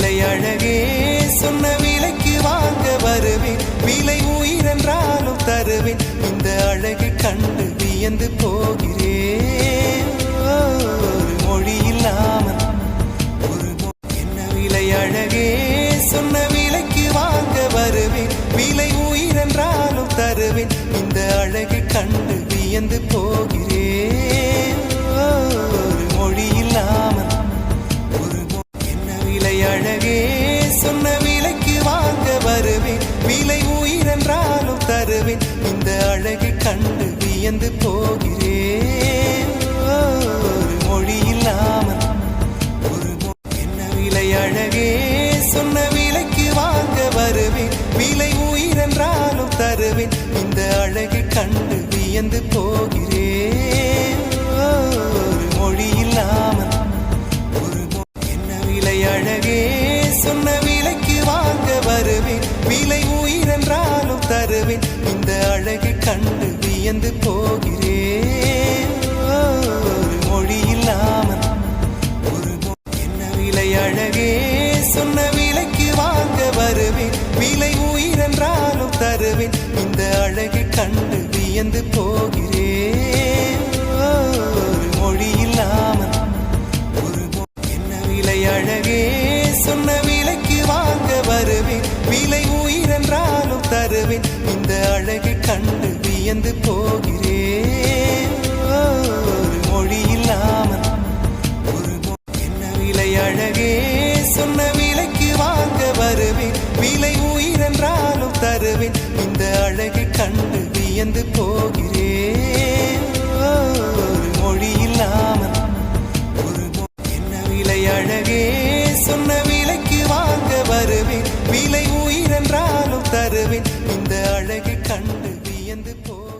விலை அழகே சொன்ன விலைக்கு வாங்க வருவேன். விலை உயிரென்றாலும் தருவேன். இந்த அழகை கண்டு வியந்து போகிறேன். ஒரு மொழி இல்லாமல் ஒரு என்ன விலை அழகே சொன்ன விலைக்கு வாங்க வருவேன். விலை உயிரென்றாலும் தருவேன். இந்த அழகை கண்டு வியந்து போகிறேன். இந்த அழகை கண்டு வியந்து போகிறேன். ஒரு மொழி இல்லாமல் ஒரு என்ன விலை அழகே? சொன்ன விலைக்கு வாங்க வருவேன். விலை உயிரென்றாலும் தருவேன். இந்த அழகை கண்டு வியந்து போ அழகை கண்டு வியந்து போகிறேன். ஒரு மொழி இல்லாமல் ஒரு என்ன விலை அழகே? சொன்ன விலைக்கு வாங்க வருவேன். விலை உயிரென்றாலும் தருவேன். இந்த அழகை கண்டு வியந்து போகிறேன். ஒரு மொழி இல்லாமல் ஒரு என்ன விலை அழகே? சொன்ன விலைக்கு வாங்க வருவேன். விலை உயிரென்றாலும் தருவேன். இந்த அழகை வியந்து போகிறேன். ஒரு மொழி இல்லாமல் ஒரு என்ன விலை அழகே? சொன்ன விலைக்கு வாங்க வருவேன். விலை உயிரென்றாலும் தருவேன். இந்த அழகை கண்டு வியந்து போகிறேன். ஒரு மொழி இல்லாமல் ஒரு என்ன விலை அழகே? சொன்ன விலைக்கு வாங்க வருவேன். விலை உயிரென்றாலும் தருவேன். இந்த அழகை வியந்து போகிறேன்